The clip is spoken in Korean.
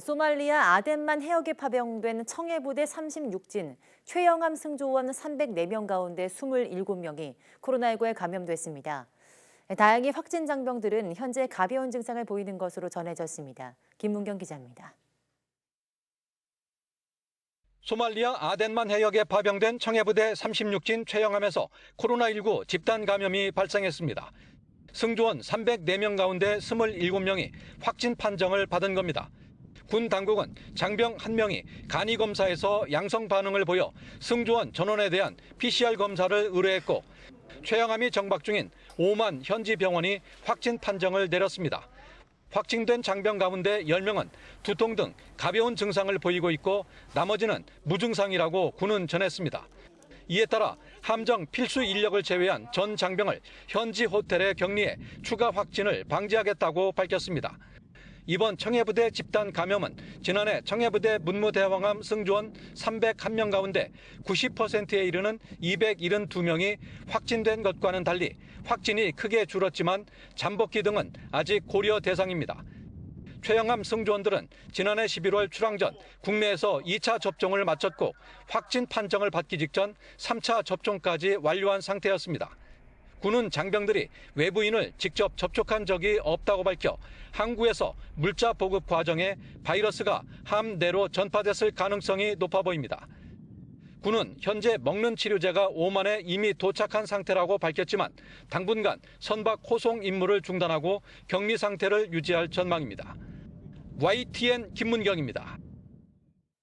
소말리아 아덴만 해역에 파병된 청해부대 36진 최영암 승조원 304명 가운데 27명이 코로나19에 감염됐습니다. 다행히 확진 장병들은 현재 가벼운 증상을 보이는 것으로 전해졌습니다. 김문경 기자입니다. 소말리아 아덴만 해역에 파병된 청해부대 36진 최영함에서 코로나19 집단 감염이 발생했습니다. 승조원 304명 가운데 27명이 확진 판정을 받은 겁니다. 군 당국은 장병 1명이 간이 검사에서 양성 반응을 보여 승조원 전원에 대한 PCR 검사를 의뢰했고 최영함이 정박 중인 오만 현지 병원이 확진 판정을 내렸습니다. 확진된 장병 가운데 10명은 두통 등 가벼운 증상을 보이고 있고 나머지는 무증상이라고 군은 전했습니다. 이에 따라 함정 필수 인력을 제외한 전 장병을 현지 호텔에 격리해 추가 확진을 방지하겠다고 밝혔습니다. 이번 청해부대 집단 감염은 지난해 청해부대 문무대왕함 승조원 301명 가운데 90%에 이르는 272명이 확진된 것과는 달리 확진이 크게 줄었지만 잠복기 등은 아직 고려 대상입니다. 최영함 승조원들은 지난해 11월 출항 전 국내에서 2차 접종을 마쳤고 확진 판정을 받기 직전 3차 접종까지 완료한 상태였습니다. 군은 장병들이 외부인을 직접 접촉한 적이 없다고 밝혀 항구에서 물자 보급 과정에 바이러스가 함 내로 전파됐을 가능성이 높아 보입니다. 군은 현재 먹는 치료제가 오만에 이미 도착한 상태라고 밝혔지만 당분간 선박 호송 임무를 중단하고 격리 상태를 유지할 전망입니다. YTN 김문경입니다.